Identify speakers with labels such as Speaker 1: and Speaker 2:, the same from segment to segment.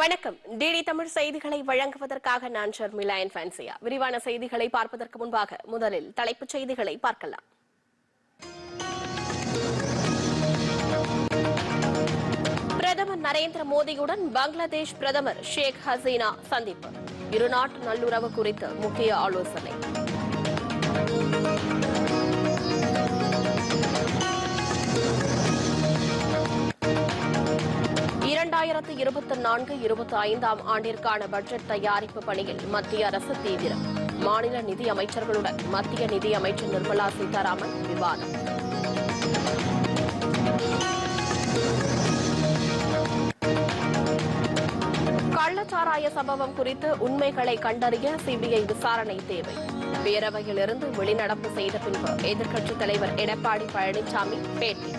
Speaker 1: வணக்கம் டிடி தமிழ் செய்திகளை வழங்குவதற்காக நான் ஷர்மிலா என் ஃபேன்சியா விரிவான செய்திகளை பார்ப்பதற்கு முன்பாக முதலில் தலைப்புச் செய்திகளை பார்க்கலாம் பிரதமர் நரேந்திர மோடியுடன் பங்களாதேஷ் பிரதமர் ஷேக் ஹசீனா சந்திப்பு இருநாட்டு நல்லுறவு குறித்து முக்கிய ஆலோசனை இரண்டாயிரத்து இருபத்தி நான்கு இருபத்தி ஐந்தாம் ஆண்டிற்கான பட்ஜெட் தயாரிப்பு பணியில் மத்திய அரசு தீவிரம் மாநில நிதி அமைச்சர்களுடன் மத்திய நிதி அமைச்சர் நிர்மலா சீதாராமன் விவாதம் கள்ளச்சாராய சம்பவம் குறித்து உண்மைகளை கண்டறிய சிபிஐ விசாரணை தேவை பேரவையிலிருந்து வெளிநடப்பு செய்த பின்பு எதிர்க்கட்சித் தலைவர் எடப்பாடி பழனிசாமி பேட்டி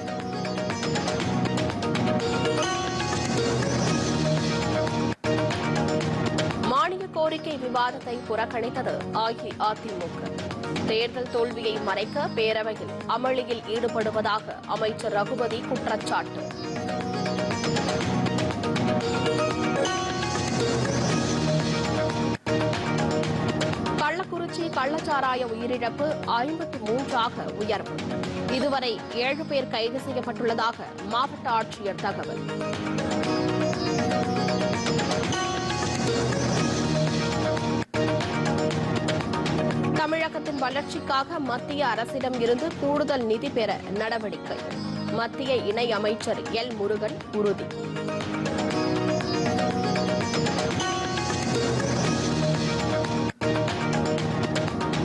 Speaker 1: கோரிக்கை விவாதத்தை புறக்கணித்தது அஇஅதிமுக தேர்தல் தோல்வியை மறைக்க பேரவையில் அமளியில் ஈடுபடுவதாக அமைச்சர் ரகுபதி குற்றச்சாட்டு கள்ளக்குறிச்சி கள்ளச்சாராய உயிரிழப்பு ஐம்பத்தி மூன்றாக உயர்வு இதுவரை ஏழு பேர் கைது செய்யப்பட்டுள்ளதாக மாவட்ட ஆட்சியர் தகவல் தமிழகத்தின் வளர்ச்சிக்காக மத்திய அரசிடம் இருந்து கூடுதல் நிதி பெற நடவடிக்கை மத்திய இணை அமைச்சர் எல் முருகன் உறுதி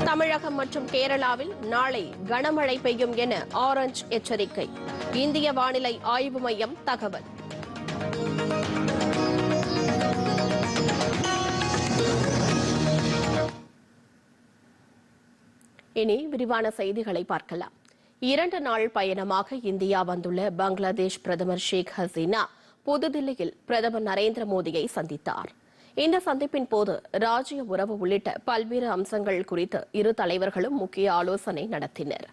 Speaker 1: தமிழகம் மற்றும் கேரளாவில் நாளை கனமழை பெய்யும் என ஆரஞ்ச் எச்சரிக்கை இந்திய வானிலை ஆய்வு மையம் தகவல் இனி விரிவான செய்திகளை பார்க்கலாம் இரண்டு நாள் பயணமாக இந்தியா வந்துள்ள பங்களாதேஷ் பிரதமர் ஷேக் ஹசீனா புதுதில்லியில் பிரதமர் நரேந்திர மோடியை சந்தித்தார் இந்த சந்திப்பின் போது ராஜ்ய உறவு உள்ளிட்ட பல்வேறு அம்சங்கள் குறித்து இரு தலைவர்களும் முக்கிய ஆலோசனை நடத்தினர்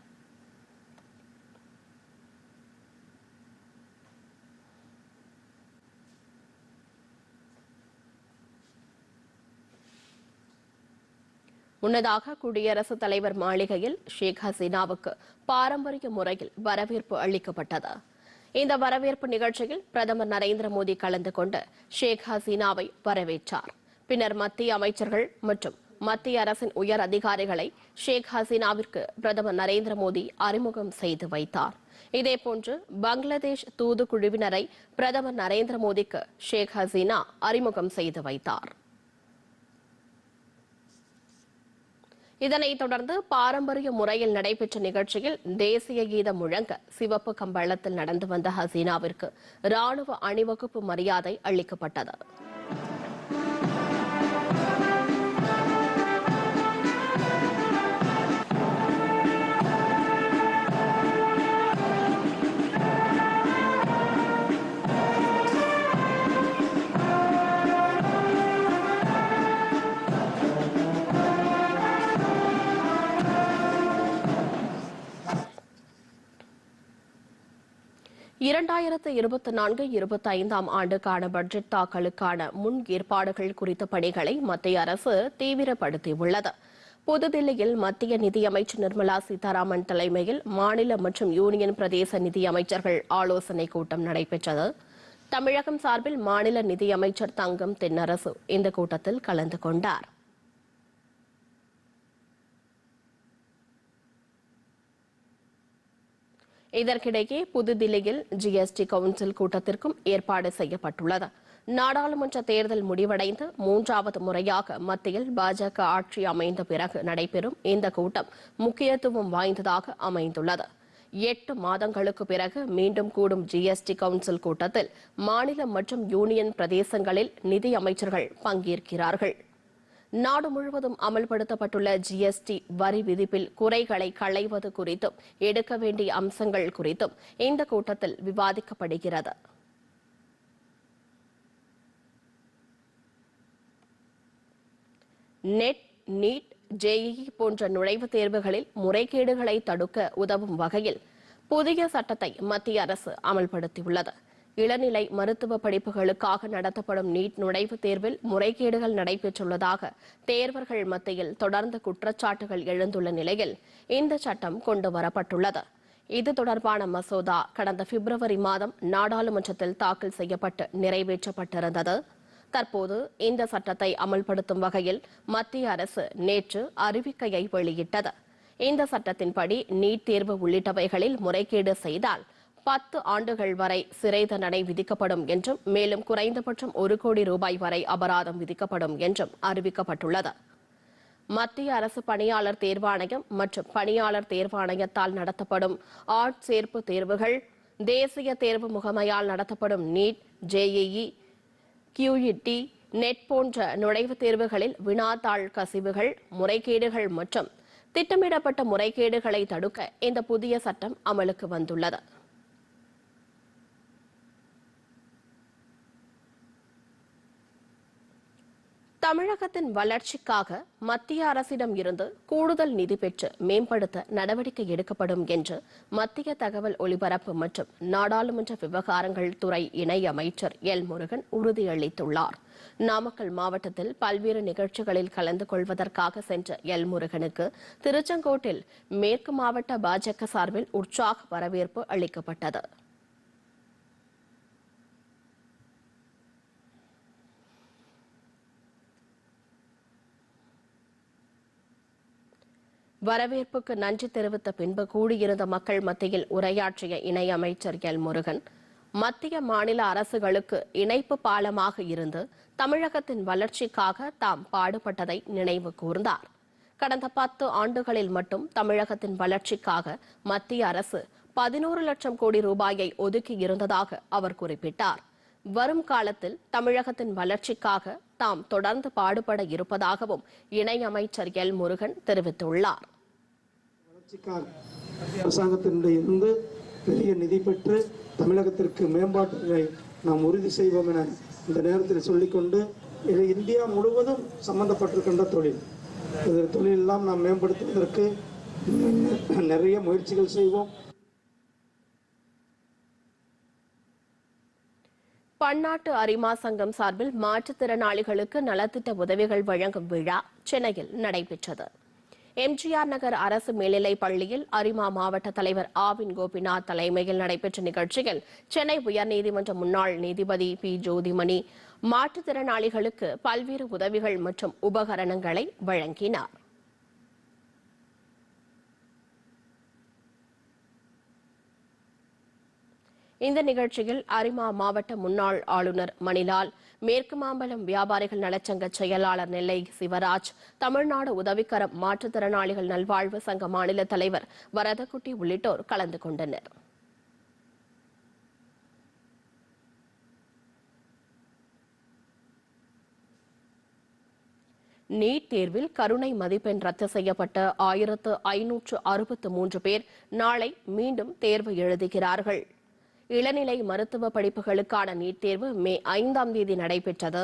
Speaker 1: முன்னதாக குடியரசுத் தலைவர் மாளிகையில் ஷேக் ஹசீனாவுக்கு பாரம்பரிய முறையில் வரவேற்பு அளிக்கப்பட்டது இந்த வரவேற்பு நிகழ்ச்சியில் பிரதமர் நரேந்திர மோடி கலந்து கொண்டு ஷேக் ஹசீனாவை வரவேற்றார் பின்னர் மத்திய அமைச்சர்கள் மற்றும் மத்திய அரசின் உயர் அதிகாரிகளை ஷேக் ஹசீனாவிற்கு பிரதமர் நரேந்திர மோடி அறிமுகம் செய்து வைத்தார் இதேபோன்று பங்களாதேஷ் தூதுக்குழுவினரை பிரதமர் நரேந்திர மோடிக்கு ஷேக் ஹசீனா அறிமுகம் செய்து வைத்தாா் இதனைத் தொடர்ந்து பாரம்பரிய முறையில் நடைபெற்ற நிகழ்ச்சியில் தேசிய கீதம் முழங்க சிவப்பு கம்பளத்தில் நடந்து வந்த ஹசீனாவிற்கு ராணுவ அணிவகுப்பு மரியாதை அளிக்கப்பட்டது இரண்டாயிரத்து இருபத்தி நான்கு இருபத்தி ஐந்தாம் ஆண்டுக்கான பட்ஜெட் தாக்கலுக்கான முன் ஏற்பாடுகள் குறித்த பணிகளை மத்திய அரசு தீவிரப்படுத்தியுள்ளது புதுதில்லியில் மத்திய நிதியமைச்சர் நிர்மலா சீதாராமன் தலைமையில் மாநில மற்றும் யூனியன் பிரதேச நிதியமைச்சர்கள் ஆலோசனைக் கூட்டம் நடைபெற்றது தமிழகம் சார்பில் மாநில நிதியமைச்சர் தங்கம் தென்னரசு இந்த கூட்டத்தில் கலந்து கொண்டாா் இதற்கிடையே புதுதில்லியில் ஜிஎஸ்டி கவுன்சில் கூட்டத்திற்கும் ஏற்பாடு செய்யப்பட்டுள்ளது நாடாளுமன்ற தேர்தல் முடிவடைந்து மூன்றாவது முறையாக மத்தியில் பாஜக ஆட்சி அமைந்த பிறகு நடைபெறும் இந்த கூட்டம் முக்கியத்துவம் வாய்ந்ததாக அமைந்துள்ளது எட்டு மாதங்களுக்கு பிறகு மீண்டும் கூடும் ஜிஎஸ்டி கவுன்சில் கூட்டத்தில் மாநிலம் மற்றும் யூனியன் பிரதேசங்களில் நிதி அமைச்சர்கள் பங்கேற்கிறார்கள் நாடு முழுவதும் அமல்படுத்தப்பட்டுள்ள ஜிஎஸ்டி வரி விதிப்பில் குறைகளை களைவது குறித்தும் எடுக்க வேண்டிய அம்சங்கள் குறித்தும் இந்த கூட்டத்தில் விவாதிக்கப்படுகிறது நெட் நீட் ஜேஇஇ போன்ற நுழைவுத் தேர்வுகளில் முறைகேடுகளை தடுக்க உதவும் வகையில் புதிய சட்டத்தை மத்திய அரசு அமல்படுத்தியுள்ளது இளநிலை மருத்துவ படிப்புகளுக்காக நடத்தப்படும் நீட் நுழைவுத் தேர்வில் முறைகேடுகள் நடைபெற்றுள்ளதாக தேர்வர்கள் மத்தியில் தொடர்ந்து குற்றச்சாட்டுகள் எழுந்துள்ள நிலையில் இந்த சட்டம் கொண்டுவரப்பட்டுள்ளது இது தொடர்பான மசோதா கடந்த பிப்ரவரி மாதம் நாடாளுமன்றத்தில் தாக்கல் செய்யப்பட்டு நிறைவேற்றப்பட்டிருந்தது தற்போது இந்த சட்டத்தை அமல்படுத்தும் வகையில் மத்திய அரசு நேற்று அறிவிக்கையை வெளியிட்டது இந்த சட்டத்தின்படி நீட் தேர்வு உள்ளிட்டவைகளில் முறைகேடு செய்தால் பத்து ஆண்டுகள் வரை சிறை தண்டனை விதிக்கப்படும் என்றும் மேலும் குறைந்தபட்சம் ஒரு கோடி ரூபாய் வரை அபராதம் விதிக்கப்படும் என்றும் அறிவிக்கப்பட்டுள்ளது மத்திய அரசு பணியாளர் தேர்வாணையம் மற்றும் பணியாளர் தேர்வாணையத்தால் நடத்தப்படும் ஆட்சேர்ப்பு தேர்வுகள் தேசிய தேர்வு முகமையால் நடத்தப்படும் நீட் ஜேஇஇ கியூஇடி நெட் போன்ற நுழைவுத் தேர்வுகளில் வினாத்தாள் கசிவுகள் முறைகேடுகள் மற்றும் திட்டமிடப்பட்ட முறைகேடுகளை தடுக்க இந்த புதிய சட்டம் அமலுக்கு வந்துள்ளது தமிழகத்தின் வளர்ச்சிக்காக மத்திய அரசிடம் இருந்து கூடுதல் நிதி பெற்று மேம்படுத்த நடவடிக்கை எடுக்கப்படும் என்று மத்திய தகவல் ஒலிபரப்பு மற்றும் நாடாளுமன்ற விவகாரங்கள் துறை இணை அமைச்சர் எல் முருகன் உறுதியளித்துள்ளார் நாமக்கல் மாவட்டத்தில் பல்வேறு நிகழ்ச்சிகளில் கலந்து கொள்வதற்காக சென்ற எல் முருகனுக்கு திருச்செங்கோட்டில் மேற்கு மாவட்ட பாஜக சார்பில் உற்சாக வரவேற்பு அளிக்கப்பட்டது வரவேற்புக்கு நன்றி தெரிவித்த பின்பு கூடியிருந்த மக்கள் மத்தியில் உரையாற்றிய இணையமைச்சர் எல் முருகன் மத்திய மாநில அரசுகளுக்கு இணைப்பு பாலமாக இருந்து தமிழகத்தின் வளர்ச்சிக்காக தாம் பாடுபட்டதை நினைவு கூர்ந்தார் கடந்த பத்து ஆண்டுகளில் மட்டும் தமிழகத்தின் வளர்ச்சிக்காக மத்திய அரசு பதினோரு லட்சம் கோடி ரூபாயை ஒதுக்கி இருந்ததாக அவர் குறிப்பிட்டார் வரும் காலத்தில் தமிழகத்தின் வளர்ச்சிக்காக தாம் தொடர்ந்து பாடுபட இருப்பதாகவும் இணையமைச்சர் எல் முருகன் தெரிவித்துள்ளார்
Speaker 2: வளர்ச்சிக்காக அரசாங்கத்தினுடைய இருந்து பெரிய நிதி பெற்று தமிழகத்திற்கு மேம்பாட்டுகளை நாம் உறுதி செய்வோம் என இந்த நேரத்தில் சொல்லிக்கொண்டு இது இந்தியா முழுவதும் சம்பந்தப்பட்டிருக்கின்ற தொழில் இது தொழிலெல்லாம் நாம் மேம்படுத்துவதற்கு நிறைய முயற்சிகள் செய்வோம்
Speaker 1: பன்னாட்டு அரிமா சங்கம் சார்பில் மாற்றுத்திறனாளிகளுக்கு நலத்திட்ட உதவிகள் வழங்கும் விழா சென்னையில் நடைபெற்றது எம்ஜிஆர் நகர் அரசு மேல்நிலைப் பள்ளியில் அரிமா மாவட்ட தலைவர் ஆவின் கோபிநாத் தலைமையில் நடைபெற்ற நிகழ்ச்சியில் சென்னை உயர்நீதிமன்ற முன்னாள் நீதிபதி பி ஜோதிமணி மாற்றுத்திறனாளிகளுக்கு பல்வேறு உதவிகள் மற்றும் உபகரணங்களை வழங்கினார் இந்த நிகழ்ச்சியில் அரிமா மாவட்ட முன்னாள் ஆளுநர் மணிலால் மேற்கு மாம்பலம் வியாபாரிகள் நலச்சங்க செயலாளர் நெல்லை சிவராஜ் தமிழ்நாடு உதவிக்கரம் மாற்றுத்திறனாளிகள் நல்வாழ்வு சங்க மாநில தலைவர் வரதக்குட்டி உள்ளிட்டோர் கலந்து கொண்டனர் நீட் தேர்வில் கருணை மதிப்பெண் ரத்து செய்யப்பட்ட ஆயிரத்து ஐநூற்று அறுபத்து மூன்று பேர் நாளை மீண்டும் தேர்வு எழுதுகிறார்கள் இளநிலை மருத்துவ படிப்புகளுக்கான நீட் தேர்வு மே ஐந்தாம் தேதி நடைபெற்றது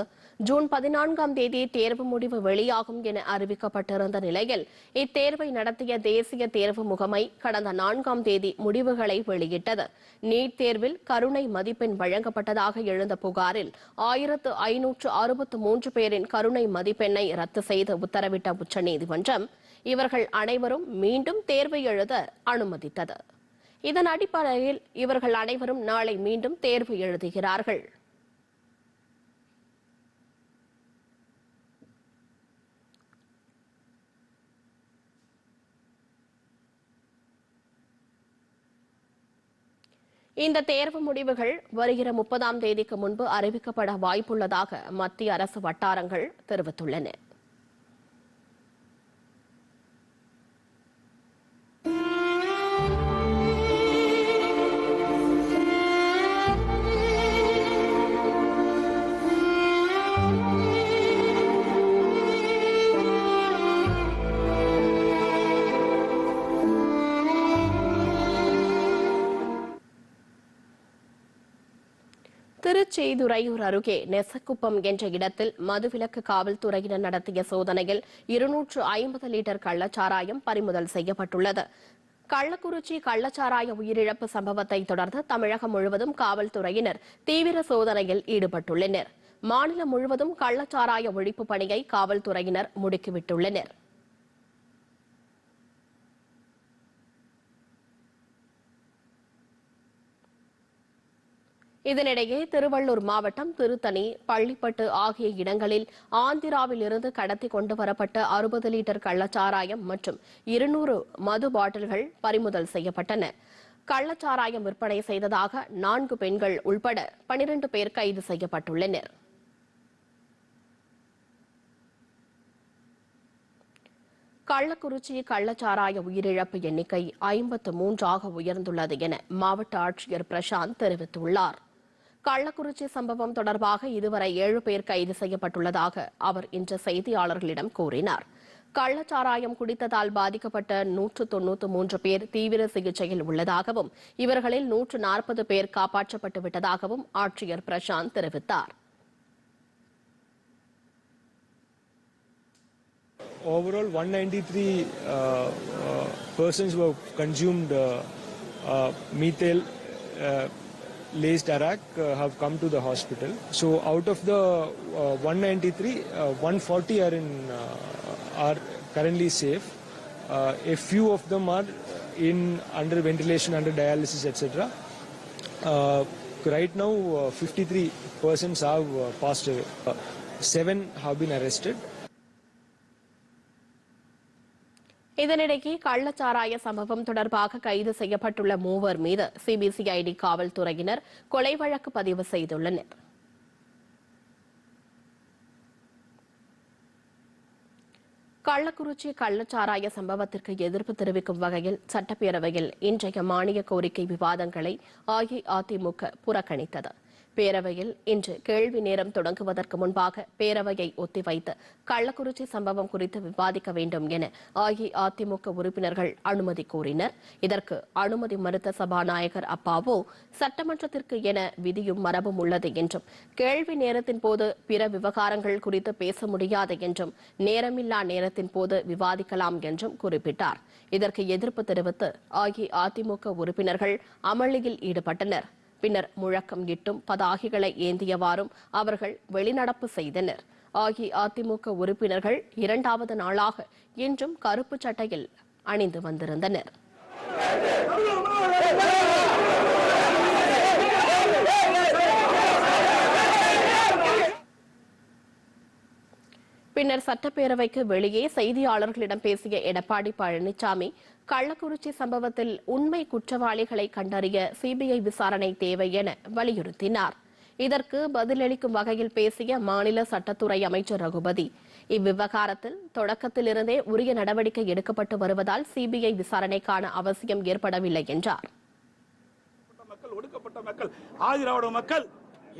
Speaker 1: ஜூன் பதினான்காம் தேதி தேர்வு முடிவு வெளியாகும் என அறிவிக்கப்பட்டிருந்த நிலையில் இத்தேர்வை நடத்திய தேசிய தேர்வு முகமை கடந்த நான்காம் தேதி முடிவுகளை வெளியிட்டது நீட் தேர்வில் கருணை மதிப்பெண் வழங்கப்பட்டதாக எழுந்த புகாரில் ஆயிரத்து ஐநூற்று அறுபத்து மூன்று பேரின் கருணை மதிப்பெண்ணை ரத்து செய்து உத்தரவிட்ட உச்சநீதிமன்றம் இவர்கள் அனைவரும் மீண்டும் தேர்வை எழுத அனுமதித்தது இதன் அடிப்படையில் இவர்கள் அனைவரும் நாளை மீண்டும் தேர்வு எழுதுகிறார்கள் இந்த தேர்வு முடிவுகள் வருகிற முப்பதாம் தேதிக்கு முன்பு அறிவிக்கப்பட வாய்ப்புள்ளதாக மத்திய அரசு வட்டாரங்கள் தெரிவித்துள்ளன திருச்செய்துறையூர் அருகே நெசக்குப்பம் என்ற இடத்தில் மதுவிலக்கு காவல்துறையினர் நடத்திய சோதனையில் இருநூற்று ஐம்பது லிட்டர் கள்ளச்சாராயம் பறிமுதல் செய்யப்பட்டுள்ளது கள்ளக்குறிச்சி கள்ளச்சாராய உயிரிழப்பு சம்பவத்தை தொடர்ந்து தமிழகம் முழுவதும் காவல்துறையினர் தீவிர சோதனையில் ஈடுபட்டுள்ளனர் மாநிலம் முழுவதும் கள்ளச்சாராய ஒழிப்பு பணியை காவல்துறையினர் முடுக்கிவிட்டுள்ளனர் இதனிடையே திருவள்ளூர் மாவட்டம் திருத்தணி பள்ளிப்பட்டு ஆகிய இடங்களில் ஆந்திராவில் இருந்து கடத்தி கொண்டு வரப்பட்ட அறுபது லிட்டர் கள்ளச்சாராயம் மற்றும் இருநூறு மது பாட்டில்கள் பறிமுதல் செய்யப்பட்டன கள்ளச்சாராயம் விற்பனை செய்ததாக நான்கு பெண்கள் உள்பட பனிரண்டு பேர் கைது செய்யப்பட்டுள்ளனர் கள்ளக்குறிச்சி கள்ளச்சாராய உயிரிழப்பு எண்ணிக்கை ஐம்பத்து மூன்றாக உயர்ந்துள்ளது என மாவட்ட ஆட்சியர் பிரசாந்த் தெரிவித்துள்ளார் கள்ளக்குறிச்சி சம்பவம் தொடர்பாக இதுவரை ஏழு பேர் கைது செய்யப்பட்டுள்ளதாக அவர் இன்று செய்தியாளர்களிடம் கூறினார் கள்ளச்சாராயம் குடித்ததால் பாதிக்கப்பட்ட நூற்று தொன்னூற்று மூன்று பேர் தீவிர சிகிச்சையில் உள்ளதாகவும் இவர்களில் நூற்று நாற்பது பேர் காப்பாற்றப்பட்டு விட்டதாகவும் ஆட்சியர் பிரசாந்த் தெரிவித்தார்
Speaker 3: overall one uh, three uh, persons who have uh, uh, Lays Darak uh, have come to the hospital. So out of the uh, 193, uh, 140 are in uh, are currently safe. Uh, a few of them are in under ventilation, under dialysis, etc. Uh, right now, 53 persons have passed away. seven have been arrested.
Speaker 1: இதனிடையே கள்ளச்சாராய சம்பவம் தொடர்பாக கைது செய்யப்பட்டுள்ள மூவர் மீது CBCID காவல்துறையினர் கொலை வழக்கு பதிவு செய்துள்ளனர் கள்ளக்குறிச்சி கள்ளச்சாராய சம்பவத்திற்கு எதிர்ப்பு தெரிவிக்கும் வகையில் சட்டப்பேரவையில் இன்றைய மானிய கோரிக்கை விவாதங்களை அஇஅதிமுக புறக்கணித்தது பேரவையில் இன்று கேள்வி நேரம் தொடங்குவதற்கு முன்பாக பேரவையை ஒத்திவைத்து கள்ளக்குறிச்சி சம்பவம் குறித்து விவாதிக்க வேண்டும் என அஇஅதிமுக உறுப்பினர்கள் அனுமதி கோரினர் இதற்கு அனுமதி மறுத்த சபாநாயகர் அப்பாவோ சட்டமன்றத்திற்கு என விதியும் மரபும் உள்ளது என்றும் கேள்வி நேரத்தின் போது பிற விவகாரங்கள் குறித்து பேச முடியாது என்றும் நேரமில்லா நேரத்தின் போது விவாதிக்கலாம் என்றும் குறிப்பிட்டார் இதற்கு எதிர்ப்பு தெரிவித்து அஇஅதிமுக உறுப்பினர்கள் அமளியில் ஈடுபட்டனர் பின்னர் முழக்கம் இட்டும் பதாகிகளை ஏந்தியவாறும் அவர்கள் வெளிநடப்பு செய்தனர் அதிமுக உறுப்பினர்கள் இரண்டாவது நாளாக இன்றும் கருப்பு சட்டையில் அணிந்து வந்திருந்தனர் பின்னர் சட்டப்பேரவைக்கு வெளியே செய்தியாளர்களிடம் பேசிய எடப்பாடி பழனிசாமி கள்ளக்குறிச்சி சம்பவத்தில் உண்மை குற்றவாளிகளை கண்டறிய சிபிஐ விசாரணை தேவை என வலியுறுத்தினார் இதற்கு பதிலளிக்கும் வகையில் பேசிய மாநில சட்டத்துறை அமைச்சர் ரகுபதி இவ்விவகாரத்தில் தொடக்கத்திலிருந்தே உரிய நடவடிக்கை எடுக்கப்பட்டு வருவதால் சிபிஐ விசாரணைக்கான அவசியம் ஏற்படவில்லை என்றார்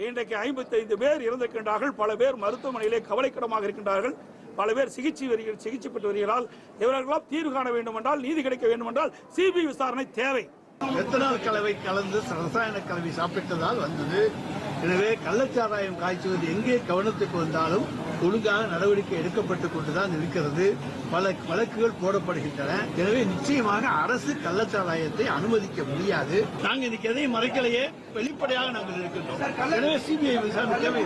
Speaker 4: இன்றைக்கு ஐம்பத்தைந்து பேர் இறந்திருக்கின்றார்கள் பல பேர் மருத்துவமனையிலே கவலைக்கிடமாக இருக்கின்றார்கள் பல பேர் சிகிச்சை வருகிற சிகிச்சை பெற்று வருகிறார்கள் இவர்களால் தீர்வு காண வேண்டும் என்றால் நீதி கிடைக்க வேண்டும் என்றால் சிபிஐ விசாரணை தேவை எத்தனால் கலவை கலந்து ரசாயன கலவை சாப்பிட்டதால் வந்தது எனவே கள்ளச்சாராயம் காய்ச்சுவது எங்கே கவனத்துக்கு வந்தாலும் ஒழுங்காக நடவடிக்கை எடுக்கப்பட்டுக் கொண்டுதான் இருக்கிறது பல வழக்குகள் போடப்படுகின்றன எனவே நிச்சயமாக அரசு கள்ளச்சாராயத்தை அனுமதிக்க முடியாது நாங்க இன்னைக்கு எதையும் மறைக்கலையே வெளிப்படையாக நாங்கள் இருக்கின்றோம் எனவே சிபிஐ விசாரணை தேவை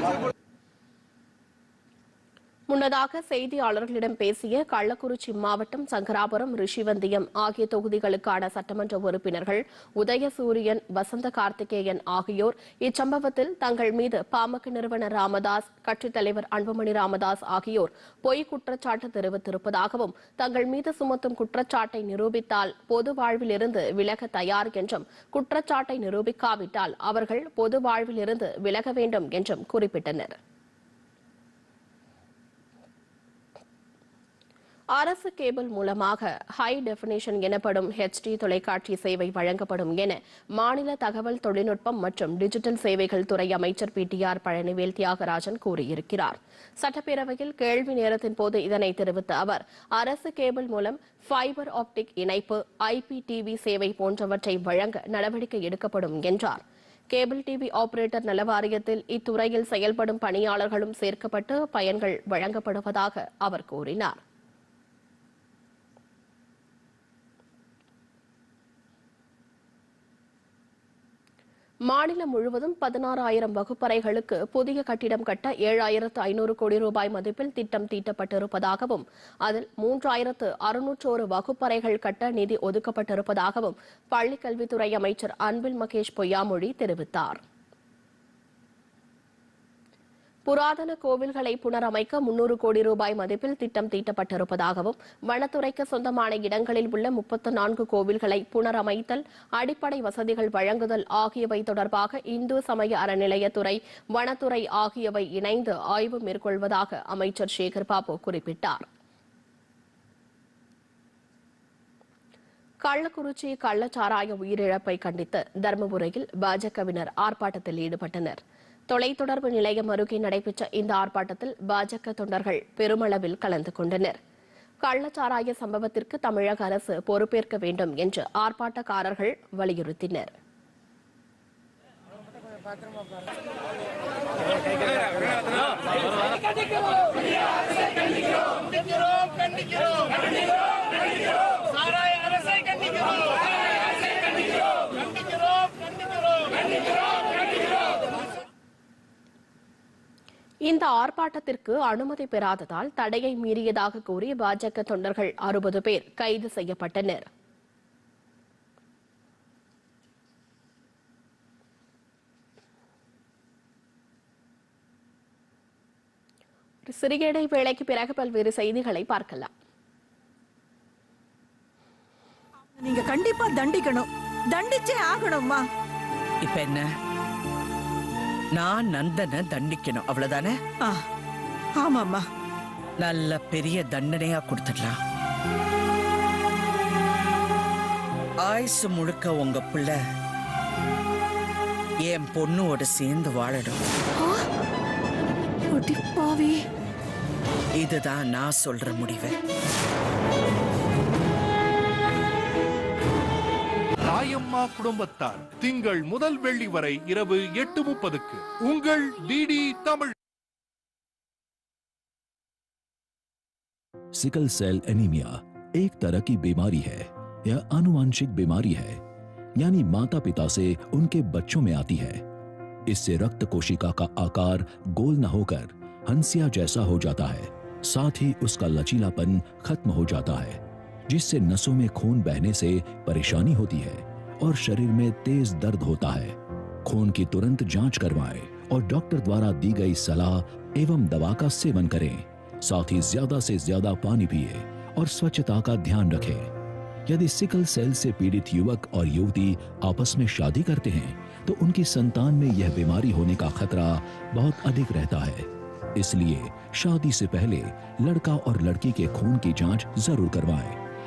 Speaker 1: முன்னதாக செய்தியாளர்களிடம் பேசிய கள்ளக்குறிச்சி மாவட்டம் சங்கராபுரம் ரிஷிவந்தியம் ஆகிய தொகுதிகளுக்கான சட்டமன்ற உறுப்பினர்கள் உதயசூரியன் வசந்த கார்த்திகேயன் ஆகியோர் இச்சம்பவத்தில் தங்கள் மீது பாமக நிறுவனர் ராமதாஸ் கட்சித் தலைவர் அன்புமணி ராமதாஸ் ஆகியோர் பொய் குற்றச்சாட்டு தெரிவித்திருப்பதாகவும் தங்கள் மீது சுமத்தும் குற்றச்சாட்டை நிரூபித்தால் பொது வாழ்விலிருந்து விலக தயார் என்றும் குற்றச்சாட்டை நிரூபிக்காவிட்டால் அவர்கள் பொது வாழ்விலிருந்து விலக வேண்டும் என்றும் குறிப்பிட்டனா் அரசு கேபிள் மூலமாக ஹை டெஃபினேஷன் எனப்படும் ஹெச்டி தொலைக்காட்சி சேவை வழங்கப்படும் என மாநில தகவல் தொழில்நுட்பம் மற்றும் டிஜிட்டல் சேவைகள் துறை அமைச்சர் P T R Palanivel Thiagarajan கூறியிருக்கிறார் சட்டப்பேரவையில் கேள்வி நேரத்தின் போது இதனை தெரிவித்த அவர் அரசு கேபிள் மூலம் ஃபைபர் ஆப்டிக் இணைப்பு ஐபிடிவி சேவை போன்றவற்றை வழங்க நடவடிக்கை எடுக்கப்படும் என்றார் கேபிள் டிவி ஆபரேட்டர் நலவாரியத்தில் இத்துறையில் செயல்படும் பணியாளர்களும் சேர்க்கப்பட்டு பயன்கள் வழங்கப்படுவதாக அவர் கூறினார் மாநிலம் முழுவதும் பதினாறாயிரம் வகுப்பறைகளுக்கு புதிய கட்டிடம் கட்ட ஏழாயிரத்து ஐநூறு கோடி ரூபாய் மதிப்பில் திட்டம் தீட்டப்பட்டிருப்பதாகவும் அதில் மூன்றாயிரத்து அறுநூற்றோரு வகுப்பறைகள் கட்ட நிதி ஒதுக்கப்பட்டிருப்பதாகவும் பள்ளிக்கல்வித்துறை அமைச்சர் அன்பில் மகேஷ் பொய்யாமொழி தெரிவித்தாா் புராதன கோவில்களை புனரமைக்க முன்னூறு கோடி ரூபாய் மதிப்பில் திட்டம் தீட்டப்பட்டிருப்பதாகவும் வனத்துறைக்கு சொந்தமான இடங்களில் உள்ள முப்பத்து நான்கு கோவில்களை புனரமைத்தல் அடிப்படை வசதிகள் வழங்குதல் ஆகியவை தொடர்பாக இந்து சமய அறநிலையத்துறை வனத்துறை ஆகியவை இணைந்து ஆய்வு மேற்கொள்வதாக அமைச்சர் சேகர் பாபு குறிப்பிட்டார் கள்ளக்குறிச்சி கள்ளச்சாராய உயிரிழப்பை கண்டித்து தருமபுரியில் பாஜகவினர் ஆர்ப்பாட்டத்தில் ஈடுபட்டனா் தொலைத்தொடர்பு நிலையம் அருகே நடைபெற்ற இந்த ஆர்ப்பாட்டத்தில் பாஜக தொண்டர்கள் பெருமளவில் கலந்து கொண்டனர் கள்ளச்சாராய சம்பவத்திற்கு தமிழக அரசு பொறுப்பேற்க வேண்டும் என்று ஆர்ப்பாட்டக்காரர்கள் வலியுறுத்தினர் கண்டிக்கிறோம் இந்த ஆர்ப்பாட்டத்திற்கு அனுமதி பெறாததால் தடையை மீறியதாக கூறி பாஜக தொண்டர்கள் அறுபது பேர் கைது செய்யப்பட்டனர் சிறிய இடைவேளைக்கு பிறகு பல்வேறு செய்திகளை பார்க்கலாம்
Speaker 5: நீங்க கண்டிப்பா தண்டிக்கணும் தண்டிச்சே ஆகணும்மா
Speaker 6: இப்ப என்ன நான் நந்தனை தண்டிக்கணும் அவ்வளவுதானே ஆமாம்மா நல்ல பெரிய தண்டனையா கொடுத்துடலாம் ஆயுசு முழுக்க உங்க பிள்ள என் பொண்ணுவோட சேர்ந்து வாழணும் இதுதான் நான் சொல்ற முடிவு
Speaker 7: தாயம்மா குடும்பத்தார் திங்கள் முதல் வெள்ளி வரை இரவு எட்டு முப்பதுக்கு உங்கள் DD Tamil
Speaker 8: sickle cell anaemia एक तरह की बीमारी है या आनुवंशिक बीमारी है यानी माता पिता से उनके बच्चों में आती है इससे रक्त कोशिका का आकार गोल न होकर हंसिया जैसा हो जाता है साथ ही उसका लचीलापन खत्म हो जाता है जिससे नसों में खून बहने से परेशानी होती है और शरीर में तेज दर्द होता है खून की तुरंत जांच करवाएं और डॉक्टर द्वारा दी गई सलाह एवं दवा का सेवन करें साथ ही ज्यादा से ज्यादा पानी पिए और स्वच्छता का ध्यान रखें यदि सिकल सेल से पीड़ित युवक और युवती आपस में शादी करते हैं तो उनकी संतान में यह बीमारी होने का खतरा बहुत अधिक रहता है इसलिए शादी से पहले लड़का और लड़की के खून की जांच जरूर करवाएं।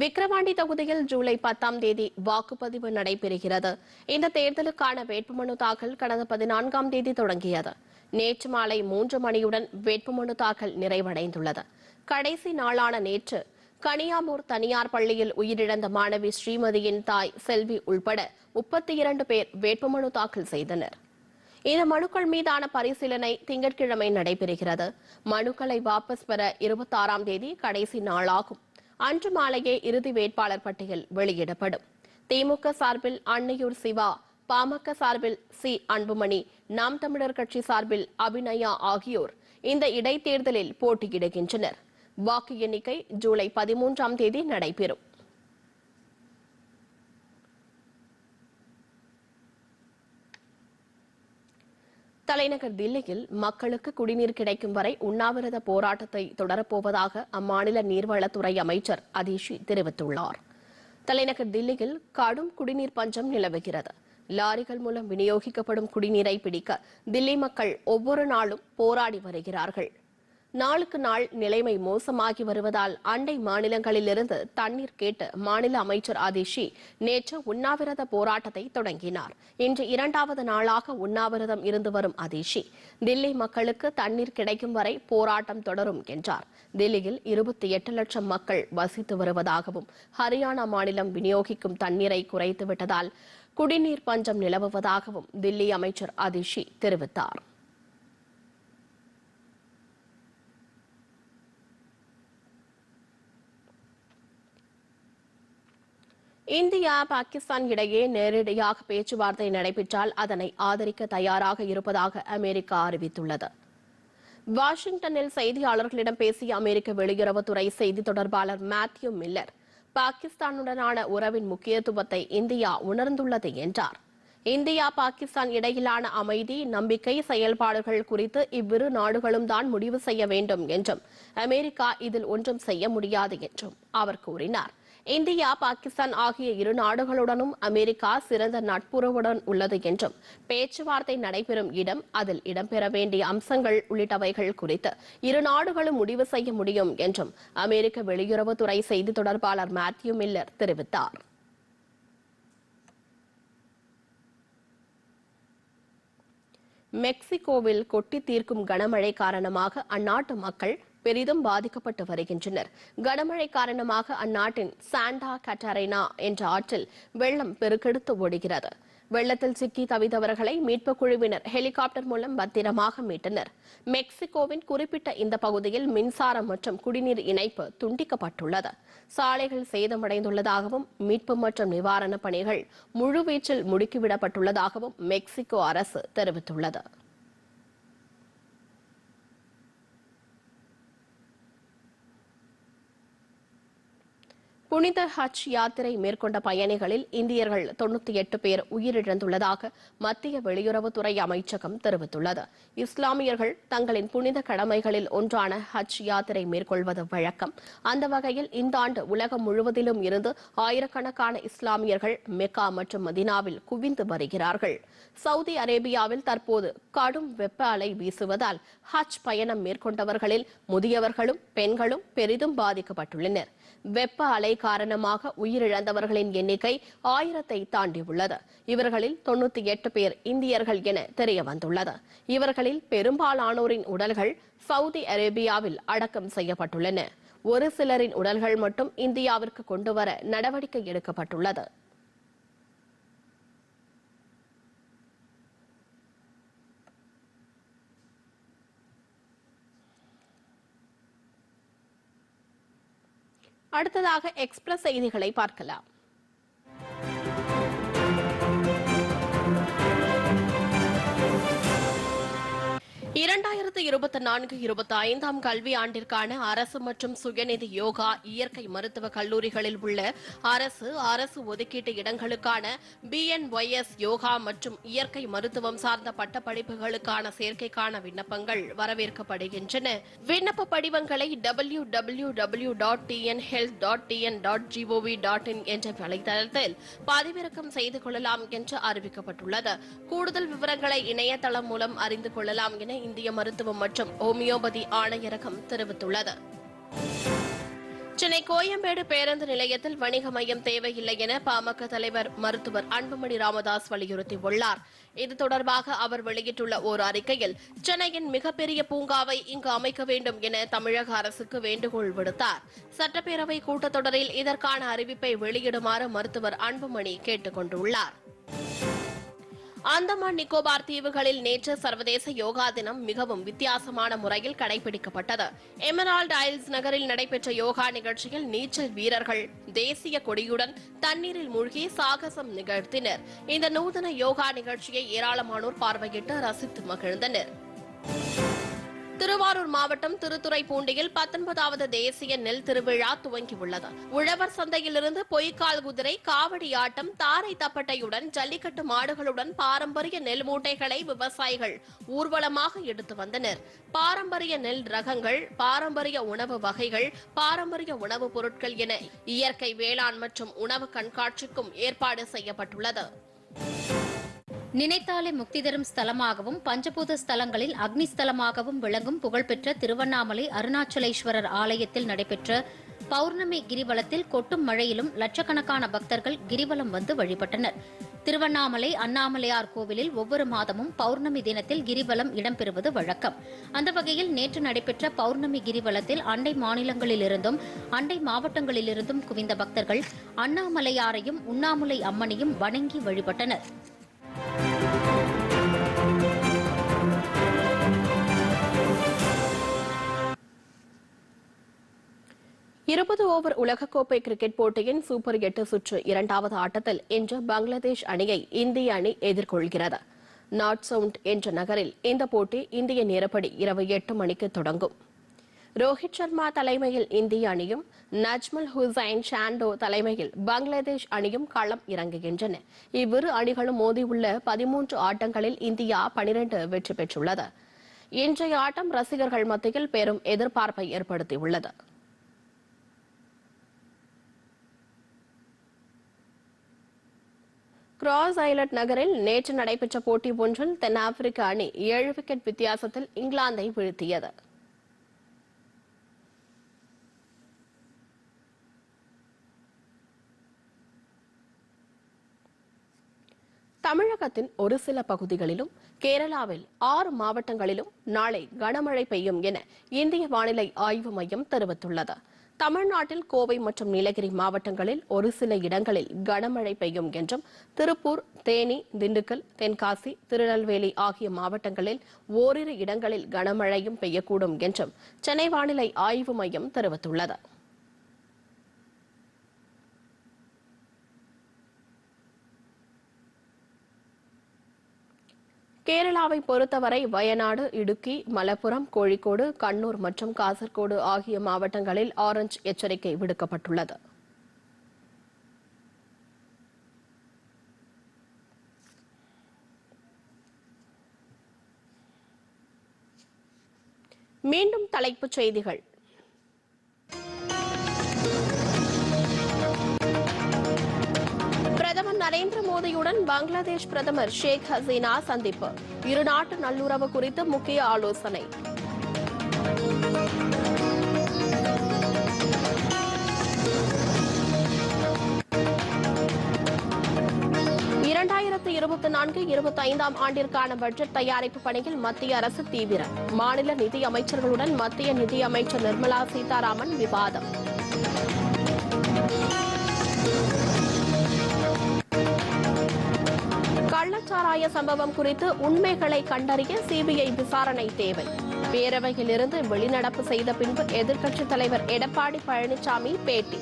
Speaker 1: விக்ரவாண்டி தொகுதியில் ஜூலை பத்தாம் தேதி வாக்குப்பதிவு நடைபெறுகிறது இந்த தேர்தலுக்கான வேட்புமனு தாக்கல் கடந்த பதினான்காம் தேதி தொடங்கியது நேற்று மாலை மூன்று மணியுடன் வேட்புமனு தாக்கல் நிறைவடைந்துள்ளது கடைசி நாளான நேற்று கனியாமூர் தனியார் பள்ளியில் உயிரிழந்த மாணவி ஸ்ரீமதியின் தாய் செல்வி உள்பட முப்பத்தி இரண்டு பேர் வேட்புமனு தாக்கல் செய்தனர் இந்த மனுக்கள் மீதான பரிசீலனை திங்கட்கிழமை நடைபெறுகிறது மனுக்களை வாபஸ் பெற இருபத்தாறாம் தேதி கடைசி நாளாகும் அன்று மாலையே இறுதி வேட்பாளர் பட்டியல் வெளியிடப்படும் திமுக சார்பில் அன்னையூர் சிவா பாமக சார்பில் சி அன்புமணி நாம் தமிழர் கட்சி சார்பில் அபிநயா ஆகியோர் இந்த இடைத்தேர்தலில் போட்டியிடுகின்றனர் வாக்கு எண்ணிக்கை ஜூலை பதிமூன்றாம் தேதி நடைபெறும் தலைநகர் தில்லியில் மக்களுக்கு குடிநீர் கிடைக்கும் வரை உண்ணாவிரத போராட்டத்தை தொடரப்போவதாக அம்மாநில நீர்வளத்துறை அமைச்சர் அதீஷி தெரிவித்துள்ளார் தலைநகர் தில்லியில் கடும் குடிநீர் பஞ்சம் நிலவுகிறது லாரிகள் மூலம் விநியோகிக்கப்படும் குடிநீரை பிடிக்க தில்லி மக்கள் ஒவ்வொரு நாளும் போராடி வருகிறார்கள் நாளுக்கு நாள் நிலைமை மோசமாகி வருவதால் அண்டை மாநிலங்களிலிருந்து தண்ணீர் கேட்டு மாநில அமைச்சர் ஆதிஷி நேற்று உண்ணாவிரத போராட்டத்தை தொடங்கினார் இன்று இரண்டாவது நாளாக உண்ணாவிரதம் இருந்து வரும் அதிஷி தில்லி மக்களுக்கு தண்ணீர் கிடைக்கும் வரை போராட்டம் தொடரும் என்றார் தில்லியில் இருபத்தி எட்டு லட்சம் மக்கள் வசித்து வருவதாகவும் ஹரியானா மாநிலம் விநியோகிக்கும் தண்ணீரை குறைத்துவிட்டதால் குடிநீர் பஞ்சம் நிலவுவதாகவும் தில்லி அமைச்சர் அதிஷி தெரிவித்தார் இந்தியா பாகிஸ்தான் இடையே நேரடியாக பேச்சுவார்த்தை நடைபெற்றால் அதனை ஆதரிக்க தயாராக இருப்பதாக அமெரிக்கா அறிவித்துள்ளது வாஷிங்டனில் செய்தியாளர்களிடம் பேசிய அமெரிக்க வெளியுறவுத்துறை செய்தி தொடர்பாளர் மேத்யூ மில்லர் பாகிஸ்தானுடனான உறவின் முக்கியத்துவத்தை இந்தியா உணர்ந்துள்ளது என்றார் இந்தியா பாகிஸ்தான் இடையிலான அமைதி நம்பிக்கை செயல்பாடுகள் குறித்து இவ்விரு நாடுகளும் தான் முடிவு செய்ய வேண்டும் என்றும் அமெரிக்கா இதில் ஒன்றும் செய்ய முடியாது என்றும் அவர் கூறினார் இந்தியா பாகிஸ்தான் ஆகிய இரு நாடுகளுடனும் அமெரிக்கா சிறந்த நட்புறவுடன் உள்ளது என்றும் பேச்சுவார்த்தை நடைபெறும் இடம் அதில் இடம்பெற வேண்டிய அம்சங்கள் உள்ளிட்டவைகள் குறித்து இரு நாடுகளும் முடிவு செய்ய முடியும் என்றும் அமெரிக்க வெளியுறவுத்துறை செய்தி தொடர்பாளர் மேத்யூ மில்லர் தெரிவித்தார் மெக்சிகோவில் கொட்டி தீர்க்கும் கனமழை காரணமாக அந்நாட்டு மக்கள் பெரிதும் பாதிக்கப்பட்டு வருகின்றனர் கனமழை காரணமாக அந்நாட்டின் சாண்டா கட்டரைனா என்ற ஆற்றில் வெள்ளம் பெருக்கெடுத்து ஓடுகிறது வெள்ளத்தில் சிக்கி தவித்தவர்களை மீட்புக் குழுவினர் ஹெலிகாப்டர் மூலம் பத்திரமாக மீட்டனர் மெக்சிகோவின் குறிப்பிட்ட இந்த பகுதியில் மின்சாரம் மற்றும் குடிநீர் இணைப்பு துண்டிக்கப்பட்டுள்ளது சாலைகள் சேதமடைந்துள்ளதாகவும் மீட்பு மற்றும் நிவாரணப் பணிகள் முழுவீச்சில் முடுக்கிவிடப்பட்டுள்ளதாகவும் மெக்சிகோ அரசு தெரிவித்துள்ளது புனித ஹஜ் யாத்திரை மேற்கொண்ட பயணிகளில் இந்தியர்கள் தொன்னூத்தி எட்டு பேர் உயிரிழந்துள்ளதாக மத்திய வெளியுறவுத்துறை அமைச்சகம் தெரிவித்துள்ளது இஸ்லாமியர்கள் தங்களின் புனித கடமைகளில் ஒன்றான ஹஜ் யாத்திரை மேற்கொள்வது வழக்கம் அந்த வகையில் இந்த ஆண்டு உலகம் முழுவதிலும் இருந்து ஆயிரக்கணக்கான இஸ்லாமியர்கள் மெக்கா மற்றும் மதினாவில் குவிந்து வருகிறார்கள் சவுதி அரேபியாவில் தற்போது கடும் வெப்ப அலை வீசுவதால் ஹஜ் பயணம் மேற்கொண்டவர்களில் முதியவர்களும் பெண்களும் பெரிதும் பாதிக்கப்பட்டுள்ளனர் வெப்ப அலை காரணமாக உயிரிழந்தவர்களின் எண்ணிக்கை ஆயிரத்தை தாண்டியுள்ளது இவர்களில் தொண்ணூத்தி எட்டு பேர் இந்தியர்கள் என தெரிய வந்துள்ளது இவர்களில் பெரும்பாலானோரின் உடல்கள் சவுதி அரேபியாவில் அடக்கம் செய்யப்பட்டுள்ளன ஒரு சிலரின் உடல்கள் மட்டும் இந்தியாவிற்கு கொண்டுவர நடவடிக்கை எடுக்கப்பட்டுள்ளது அடுத்ததாக எக்ஸ்பிரஸ் செய்திகளை பார்க்கலாம் இரண்டாயிரத்து இருபத்தி நான்கு இருபத்தி ஐந்தாம் கல்வி ஆண்டிற்கான அரசு மற்றும் சுயநிதி யோகா இயற்கை மருத்துவ கல்லூரிகளில் உள்ள அரசு அரசு ஒதுக்கீட்டு இடங்களுக்கான பிஎன்ஒய்எஸ் யோகா மற்றும் இயற்கை மருத்துவம் சார்ந்த பட்டப்படிப்புகளுக்கான சேர்க்கைக்கான விண்ணப்பங்கள் வரவேற்கப்படுகின்றன விண்ணப்ப படிவங்களை W W W dot TN health dot TN dot G O V dot in என்ற வலைதளத்தில் பதிவிறக்கம் செய்து கொள்ளலாம் என்று அறிவிக்கப்பட்டுள்ளது கூடுதல் விவரங்களை இணையதளம் மூலம் அறிந்து கொள்ளலாம் என இந்திய மருத்துவம் மற்றும் ஹோமியோபதி ஆணையரகம் தெரிவித்துள்ளது சென்னை கோயம்பேடு பேருந்து நிலையத்தில் வணிக மையம் தேவையில்லை என பாமக தலைவர் மருத்துவர் அன்புமணி ராமதாஸ் வலியுறுத்தியுள்ளார் இது தொடர்பாக அவர் வெளியிட்டுள்ள ஓர் அறிக்கையில் சென்னையின் மிகப்பெரிய பூங்காவை இங்கு அமைக்க வேண்டும் என தமிழக அரசுக்கு வேண்டுகோள் விடுத்தார் சட்டப்பேரவை கூட்டத்தொடரில் இதற்கான அறிவிப்பை வெளியிடுமாறு மருத்துவர் அன்புமணி கேட்டுக் கொண்டுள்ளார் அந்தமான் நிக்கோபார் தீவுகளில் நேற்று சர்வதேச யோகா தினம் மிகவும் வித்தியாசமான முறையில் கடைபிடிக்கப்பட்டது எமரால்ட் ஐல்ஸ் நகரில் நடைபெற்ற யோகா நிகழ்ச்சியில் நீச்சல் வீரர்கள் தேசிய கொடியுடன் தண்ணீரில் மூழ்கி சாகசம் நிகழ்த்தினர் இந்த நூதன யோகா நிகழ்ச்சியை ஏராளமானோர் பார்வையிட்டு ரசித்து மகிழ்ந்தனர் திருவாரூர் மாவட்டம் திருத்துறைப்பூண்டியில் பத்தொன்பதாவது தேசிய நெல் திருவிழா துவங்கியுள்ளது உழவர் சந்தையிலிருந்து பொய்க்கால் குதிரை காவடி ஆட்டம் தாரை தப்பட்டையுடன் ஜல்லிக்கட்டு மாடுகளுடன் பாரம்பரிய நெல் மூட்டைகளை விவசாயிகள் ஊர்வலமாக எடுத்து வந்தனர் பாரம்பரிய நெல் ரகங்கள் பாரம்பரிய உணவு வகைகள் பாரம்பரிய உணவுப் பொருட்கள் என இயற்கை வேளாண் மற்றும் உணவு கண்காட்சிக்கும் ஏற்பாடு செய்யப்பட்டுள்ளது நினைத்தாலே முக்தி தரும் ஸ்தலமாகவும் பஞ்சபூத ஸ்தலங்களில் அக்னி ஸ்தலமாகவும் விளங்கும் புகழ்பெற்ற திருவண்ணாமலை அருணாச்சலேஸ்வரர் ஆலயத்தில் நடைபெற்ற பௌர்ணமி கிரிவலத்தில் கொட்டும் மழையிலும் லட்சக்கணக்கான பக்தர்கள் கிரிவலம் வந்து வழிபட்டனர் திருவண்ணாமலை அண்ணாமலையார் கோவிலில் ஒவ்வொரு மாதமும் பௌர்ணமி தினத்தில் கிரிவலம் இடம்பெறுவது வழக்கம் அந்த வகையில் நேற்று நடைபெற்ற பௌர்ணமி கிரிவலத்தில் அண்டை மாநிலங்களிலிருந்தும் அண்டை மாவட்டங்களிலிருந்தும் குவிந்த பக்தர்கள் அண்ணாமலையாரையும் உண்ணாமலை அம்மனையும் வணங்கி வழிபட்டனர் இருபது ஓவர் உலகக்கோப்பை கிரிக்கெட் போட்டியின் சூப்பர் எட்டு சுற்று இரண்டாவது ஆட்டத்தில் இன்று பங்களாதேஷ் அணியை இந்திய அணி எதிர்கொள்கிறது நார்த் சவுண்ட் என்ற நகரில் இந்த போட்டி இந்திய நேரப்படி இரவு எட்டு மணிக்கு தொடங்கும் ரோஹித் சர்மா தலைமையில் இந்திய அணியும் நஜ்மல் ஹுசைன் ஷாண்டோ தலைமையில் பங்களாதேஷ் அணியும் களம் இறங்குகின்றன இவ்விரு அணிகளும் மோதியுள்ள பதிமூன்று ஆட்டங்களில் இந்தியா பனிரெண்டு வெற்றி பெற்றுள்ளது இன்றைய ஆட்டம் ரசிகர்கள் மத்தியில் பெரும் எதிர்பார்ப்பை ஏற்படுத்தியுள்ளது கிராஸ் ஐலட் நகரில் நேற்று நடைபெற்ற போட்டி ஒன்றில் தென்னாப்பிரிக்க அணி ஏழு விக்கெட் வித்தியாசத்தில் இங்கிலாந்தை வீழ்த்தியது தமிழகத்தின் ஒரு சில பகுதிகளிலும் கேரளாவில் ஆறு மாவட்டங்களிலும் நாளை கனமழை பெய்யும் என இந்திய வானிலை ஆய்வு மையம் தெரிவித்துள்ளது தமிழ்நாட்டில் கோவை மற்றும் நீலகிரி மாவட்டங்களில் ஒரு சில இடங்களில் கனமழை பெய்யும் என்றும் திருப்பூர் தேனி திண்டுக்கல் தென்காசி திருநெல்வேலி ஆகிய மாவட்டங்களில் ஓரிரு இடங்களில் கனமழையும் பெய்யக்கூடும் என்றும் சென்னை வானிலை ஆய்வு மையம் தெரிவித்துள்ளது கேரளாவை பொறுத்தவரை வயநாடு இடுக்கி மலப்புரம் கோழிக்கோடு கண்ணூர் மற்றும் காசர்கோடு ஆகிய மாவட்டங்களில் ஆரஞ்சு எச்சரிக்கை விடுக்கப்பட்டுள்ளது மீண்டும் தலைப்புச் செய்திகள் நரேந்திர மோடியுடன் பங்களாதேஷ் பிரதமர் ஷேக் ஹசீனா சந்திப்பு இருநாட்டு நல்லுறவு குறித்து முக்கிய ஆலோசனை இரண்டாயிரத்து இருபத்தி நான்கு இருபத்தி ஐந்தாம் ஆண்டிற்கான பட்ஜெட் தயாரிப்பு பணியில் மத்திய அரசு தீவிரம் மாநில நிதியமைச்சர்களுடன் மத்திய நிதியமைச்சர் நிர்மலா சீதாராமன் விவாதம் வன்முறைசாய சம்பவம் குறித்து உண்மைகளை கண்டறிய சிபிஐ விசாரணை தேவை பேரவையிலிருந்து வெளிநடப்பு செய்த பின்பு எதிர்க்கட்சித் தலைவர் எடப்பாடி பழனிசாமி பேட்டி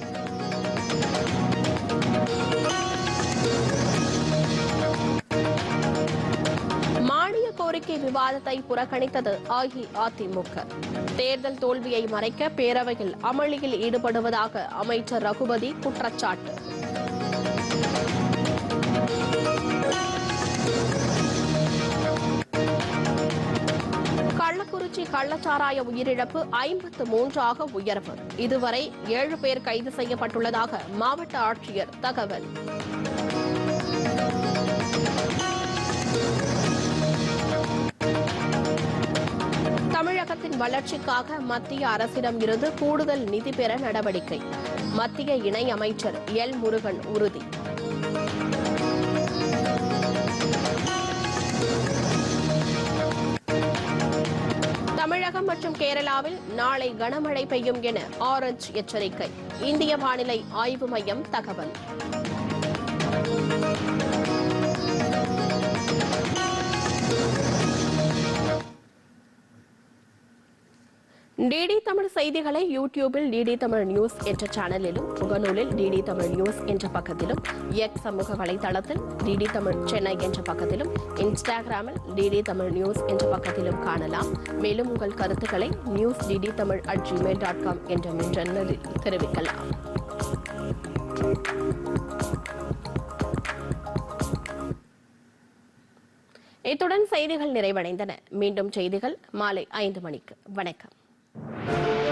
Speaker 1: மானிய கோரிக்கை விவாதத்தை புறக்கணித்தது அஇஅதிமுக தேர்தல் தோல்வியை மறைக்க பேரவையில் அமளியில் ஈடுபடுவதாக அமைச்சர் ரகுபதி குற்றச்சாட்டு கள்ளக்குறிச்சி கள்ளச்சாராய உயிரிழப்பு ஐம்பத்து மூன்றாக உயர்வு இதுவரை ஏழு பேர் கைது செய்யப்பட்டுள்ளதாக மாவட்ட ஆட்சியர் தகவல் தமிழகத்தின் வளர்ச்சிக்காக மத்திய அரசிடம் இருந்து கூடுதல் நிதி பெற நடவடிக்கை மத்திய இணை அமைச்சர் எல் முருகன் உறுதி தமிழகம் மற்றும் கேரளாவில் நாளை கனமழை பெய்யும் என ஆரஞ்சு எச்சரிக்கை இந்திய வானிலை ஆய்வு மையம் தகவல் டிடி தமிழ் செய்திகளை யூடியூபில் டிடி தமிழ் நியூஸ் என்ற சேனலிலும் முகநூலில் டிடி தமிழ் நியூஸ் என்ற பக்கத்திலும் எக் சமூக வலைதளத்தில் டிடி தமிழ் சென்னை என்ற பக்கத்திலும் இன்ஸ்டாகிராமில் டிடி தமிழ் நியூஸ் என்ற பக்கத்திலும் காணலாம் மேலும் உங்கள் கருத்துக்களை news DD Tamil at Gmail dot com என்ற மின்னலில் தெரிவிக்கலாம் இத்துடன் செய்திகள் நிறைவடைந்தன மீண்டும் செய்திகள் மாலை ஐந்து மணிக்கு வணக்கம் you